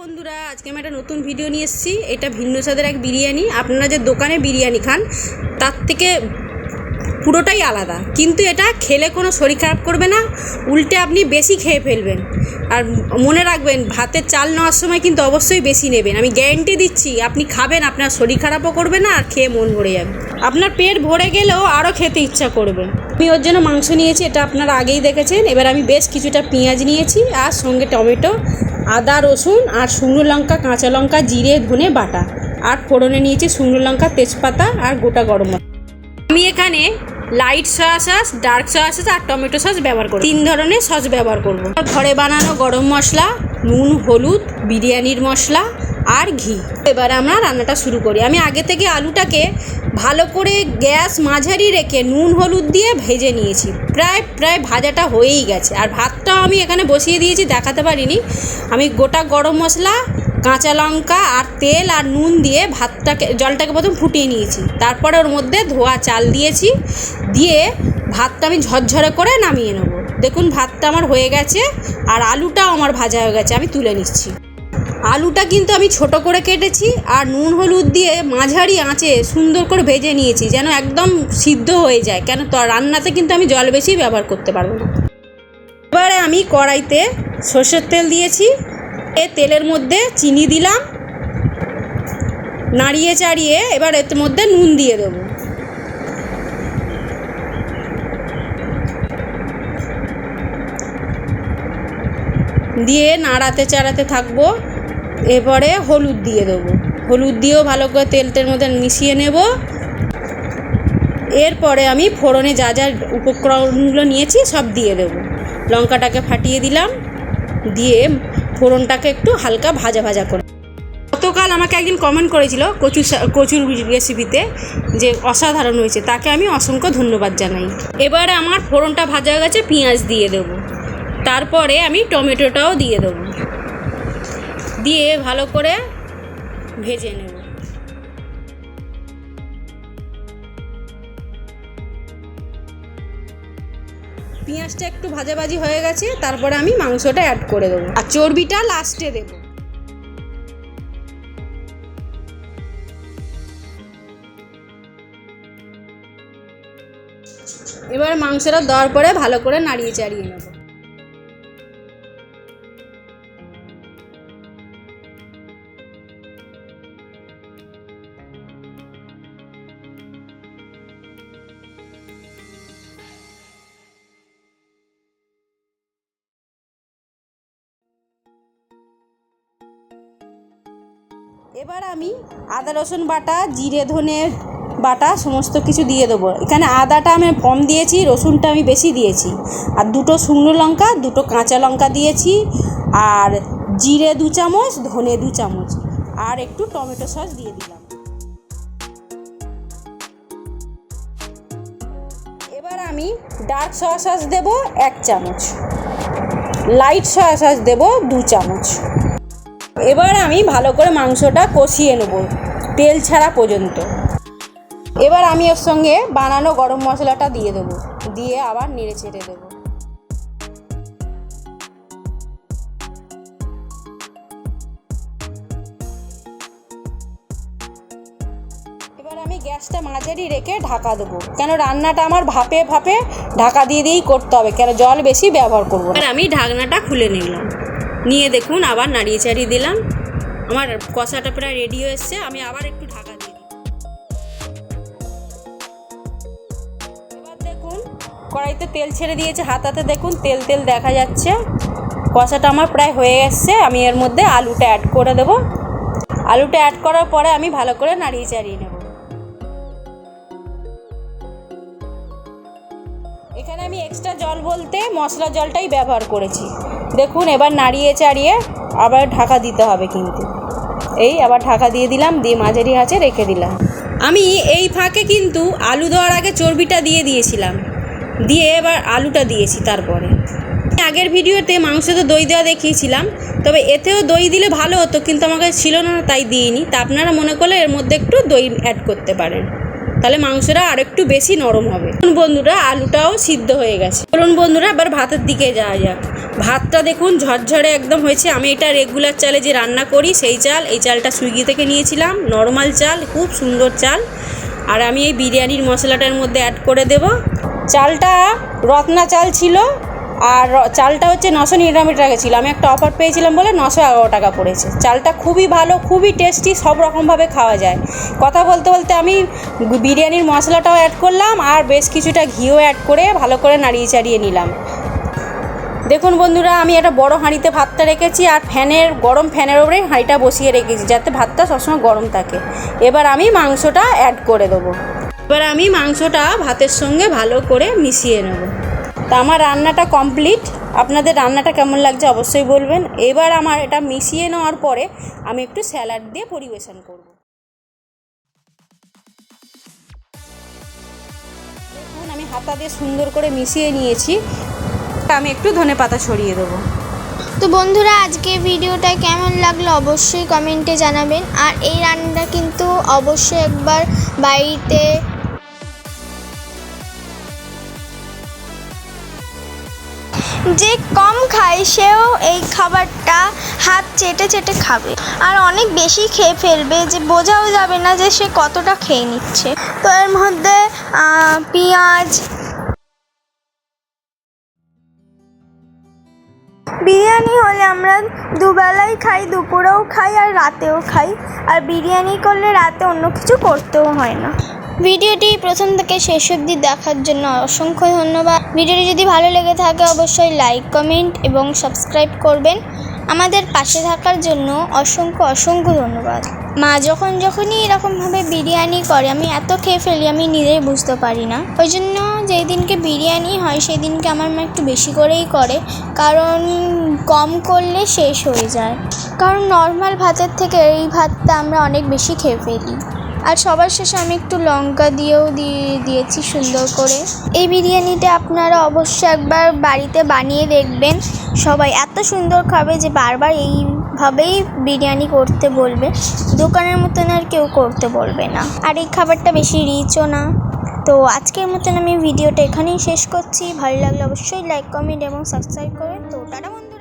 বন্ধুরা, আজকে আমি একটা নতুন ভিডিও নিয়ে এসেছি। এটা ভিন্ন স্বাদের এক বিরিয়ানি। আপনারা যে দোকানে বিরিয়ানি খান, তার থেকে পুরোটাই আলাদা। কিন্তু এটা খেলে কোনো শরীর খারাপ করবে না, উল্টে আপনি বেশি খেয়ে ফেলবেন। আর মনে রাখবেন, ভাতের চাল নেওয়ার সময় কিন্তু অবশ্যই বেশি নেবেন। আমি গ্যারেন্টি দিচ্ছি, আপনি খাবেন, আপনার শরীর খারাপও করবে না, আর খেয়ে মন ভরে যাবে। আপনার পেট ভরে গেলেও আরও খেতে ইচ্ছা করবে। আমি ওর জন্য মাংস নিয়েছি, এটা আপনারা আগেই দেখেছেন। এবার আমি বেশ কিছুটা পেঁয়াজ নিয়েছি, আর সঙ্গে টমেটো। আদা, রসুন আর শুকনো লঙ্কা, কাঁচা লঙ্কা, জিরে, ধনে বাটা। আর ফোড়নে নিয়েছি শুকনো লঙ্কা, তেজপাতা আর গোটা গরম আমি এখানে light soy sauce dark soy sauce আর টমেটো সস ব্যবহার করব তিন ধরনের সস ব্যবহার করব। ঘরে বানানো গরম মশলা, নুন, হলুদ, বিরিয়ানির মশলা আর ঘি। এবার আমরা রান্নাটা শুরু করি। আমি আগে থেকে আলুটাকে ভালো করে গ্যাস মাঝারি রেখে নুন, হলুদ দিয়ে ভেজে নিয়েছি। প্রায় প্রায় ভাজাটা হয়েই গেছে। আর ভাতটাও আমি এখানে বসিয়ে দিয়েছি, দেখাতে পারিনি। আমি গোটা গরম মশলা, কাঁচা লঙ্কা আর তেল আর নুন দিয়ে ভাতটাকে, জলটাকে প্রথম ফুটিয়ে নিয়েছি। তারপরে ওর মধ্যে ধোয়া চাল দিয়েছি। দিয়ে ভাতটা আমি ঝরঝরে করে নামিয়ে নেব। দেখুন, ভাতটা আমার হয়ে গেছে আর আলুটাও আমার ভাজা হয়ে গেছে। আমি তুলে নিচ্ছি। আলুটা কিন্তু আমি ছোট করে কেটেছি আর নুন হলুদ দিয়ে মাঝারি আঁচে সুন্দর করে ভেজে নিয়েছি যেন একদম সিদ্ধ হয়ে যায়। কেন তো রান্নাতে কিন্তু আমি জল বেশি ব্যবহার করতে পারব না। এবারে আমি কড়াইতে সর্ষের তেল দিয়েছি। এ তেলের মধ্যে চিনি দিলাম। নাড়িয়ে চাড়িয়ে এবার এর মধ্যে নুন দিয়ে দেবো। দিয়ে নাড়াতে চাড়াতে থাকব। এরপরে হলুদ দিয়ে দেবো। হলুদ দিয়েও ভালো করে তেলটের মধ্যে মিশিয়ে নেব। এরপরে আমি ফোড়নে যা যা উপকরণগুলো নিয়েছি সব দিয়ে দেবো। লঙ্কাটাকে ফাটিয়ে দিলাম। দিয়ে ফোড়নটাকে একটু হালকা ভাজা ভাজা করে গতকাল আমাকে একদিন কমেন্ট করেছিল কচুর কচুর রেসিপিতে যে অসাধারণ হয়েছে, তাকে আমি অসংখ্য ধন্যবাদ জানাই। এবারে আমার ফোড়নটা ভাজা গেছে, পেঁয়াজ দিয়ে দেবো। তারপরে আমি টমেটোটাও দিয়ে দেবো। দিয়ে ভালো করে ভেজে নেব। পেঁয়াজটা একটু ভাজাভাজি হয়ে গেছে, তারপরে আমি মাংসটা অ্যাড করে দেবো। আর চর্বিটা লাস্টে দেবো। এবার মাংসটা দেওয়ার পরে ভালো করে নাড়িয়ে চাড়িয়ে নেব। এবার আমি আদা, রসুন বাটা, জিরে, ধনে বাটা সমস্ত কিছু দিয়ে দেবো। এখানে আদাটা আমি কম দিয়েছি, রসুনটা আমি বেশি দিয়েছি। আর দুটো শুকনো লঙ্কা, দুটো কাঁচা লঙ্কা দিয়েছি। আর জিরে দু চামচ, ধনে দু চামচ। আর একটু টমেটো সস দিয়ে দিলাম। এবার আমি ডার্ক সয়া সস দেবো এক চামচ। লাইট সয়া সস দেবো দু চামচ। এবার আমি ভালো করে মাংসটা কষিয়ে নেব, তেল ছাড়া পর্যন্ত। এবার আমি ওর সঙ্গে বানানো গরম মশলাটা দিয়ে দেবো, দিয়ে আবার নেড়ে ছেড়ে দেবো। এবার আমি গ্যাসটা মাঝারি রেখে ঢাকা দেবো, কেন রান্নাটা আমার ভাপে ভাপে ঢাকা দিয়ে দিয়েই করতে হবে, কেন জল বেশি ব্যবহার করব আমি ঢাকনাটা খুলে নিলাম। নিয়ে দেখুন, আবার নাড়িয়ে চাড়িয়ে দিলাম। আমার কষাটা প্রায় রেডি হয়ে এসছে, আমি আবার একটু ঢাকা দিই। এবার দেখুন, কড়াইতে তেল ছেড়ে দিয়েছে, হাতাতে দেখুন, তেল তেল দেখা যাচ্ছে। কষাটা আমার প্রায় হয়ে এসছে, আমি এর মধ্যে আলুটা অ্যাড করে দেবো। আলুটা অ্যাড করার পরে আমি ভালো করে নাড়িয়ে চাড়িয়ে নেব। এক্সট্রা জল বলতে মশলা জলটাই ব্যবহার করেছি। দেখুন, এবার নাড়িয়ে চাড়িয়ে আবার ঢাকা দিতে হবে কিন্তু। এই আবার ঢাকা দিয়ে দিলাম, দিয়ে মাঝারি আঁচে রেখে দিলাম। আমি এই ফাঁকে কিন্তু আলু দেওয়ার আগে চর্বিটা দিয়ে দিয়েছিলাম। দিয়ে এবার আলুটা দিয়েছি তারপরে। আগের ভিডিওতে মাংসতে দই দেওয়া দেখিয়েছিলাম, তবে এতেও দই দিলে ভালো হতো, কিন্তু আমাকে ছিল না, তাই দিইনি। তা আপনারা মনে করলে এর মধ্যে একটু দই অ্যাড করতে পারেন। তাহলে মাংসটা আর একটু বেশি নরম হবে। বন্ধুরা আলুটাও সিদ্ধ হয়ে গেছে। চলুন বন্ধুরা, এবার ভাতের দিকে যাওয়া যাক। ভাতটা দেখুন ঝরঝরে একদম হয়েছে। আমি এটা রেগুলার চালে যে রান্না করি, সেই চাল। এই চালটা সুইগি থেকে নিয়েছিলাম। নর্মাল চাল, খুব সুন্দর চাল। আর আমি এই বিরিয়ানির মশলাটার মধ্যে অ্যাড করে দেব। চালটা রত্না চাল ছিল। আর চালটা হচ্ছে নশো নিরানব্বই টাকা ছিল। আমি একটা অফার পেয়েছিলাম বলে নশো এগারো টাকা পড়েছে। চালটা খুবই ভালো, খুবই টেস্টি সব রকমভাবে খাওয়া যায়। কথা বলতে বলতে আমি বিরিয়ানির মশলাটাও অ্যাড করলাম আর বেশ কিছুটা ঘিও অ্যাড করে ভালো করে নাড়িয়ে চাড়িয়ে নিলাম। দেখুন বন্ধুরা, আমি একটা বড় হাঁড়িতে ভাতটা রেখেছি আর ফ্যানের, গরম ফ্যানের ওপরে হাঁড়িটা বসিয়ে রেখেছি যাতে ভাতটা সবসময় গরম থাকে। এবার আমি মাংসটা অ্যাড করে দেবো। এবার আমি মাংসটা ভাতের সঙ্গে ভালো করে মিশিয়ে নেব। তা আমার রান্নাটা কমপ্লিট। আপনাদের রান্নাটা কেমন লাগছে অবশ্যই বলবেন। এবার আমার এটা মিশিয়ে নেওয়ার পরে আমি একটু স্যালাড দিয়ে পরিবেশন করব। দেখুন, আমি হাতা দিয়ে সুন্দর করে মিশিয়ে নিয়েছি। আমি একটু ধনে পাতা ছড়িয়ে দেবো। তো বন্ধুরা, আজকে ভিডিওটা কেমন লাগল অবশ্যই কমেন্টে জানাবেন। আর এই রান্নাটা কিন্তু অবশ্যই একবার বাড়িতে যে কম খায়, সেও এই খাবারটা হাত চেটে চেটে খাবে। আর অনেক বেশি খেয়ে ফেলবে যে বোঝাও যাবে না যে সে কতটা খেয়ে নিচ্ছে। তো এর মধ্যে পেঁয়াজ বিরিয়ানি হলে আমরা দুবেলাই খাই, দুপুরেও খাই আর রাতেও খাই। আর বিরিয়ানি করলে রাতে অন্য কিছু করতেও হয় না। ভিডিওটি প্রথম থেকে শেষ অবধি দেখার জন্য অসংখ্য ধন্যবাদ। ভিডিওটি যদি ভালো লেগে থাকে, অবশ্যই লাইক কমেন্ট এবং সাবস্ক্রাইব করবেন। আমাদের পাশে থাকার জন্য অসংখ্য অসংখ্য ধন্যবাদ। মা যখন যখনই এরকমভাবে বিরিয়ানি করে, আমি এত খেয়ে ফেলি, আমি নিজেই বুঝতে পারি না। ওই জন্য যেই দিনকে বিরিয়ানি হয়, সেই দিনকে আমার মা একটু বেশি করেই করে। কারণ কম করলে শেষ হয়ে যায়। কারণ নর্মাল ভাতের থেকে এই ভাতটা আমরা অনেক বেশি খেয়ে ফেলি। আর সবার শেষে আমি একটু লঙ্কা দিয়েও দিয়ে দিয়েছি সুন্দর করে। এই বিরিয়ানিটা আপনারা অবশ্যই একবার বাড়িতে বানিয়ে দেখবেন। সবাই এত সুন্দর খাবে যে বারবার এইভাবেই বিরিয়ানি করতে বলবে। দোকানের মতন আর কেউ করতে বলবে না। আর এই খাবারটা বেশি রিচও না। তো আজকের মতন আমি ভিডিওটা এখানেই শেষ করছি। ভালো লাগলে অবশ্যই লাইক কমেন্ট এবং সাবস্ক্রাইব করে। তো টাটা বন্ধু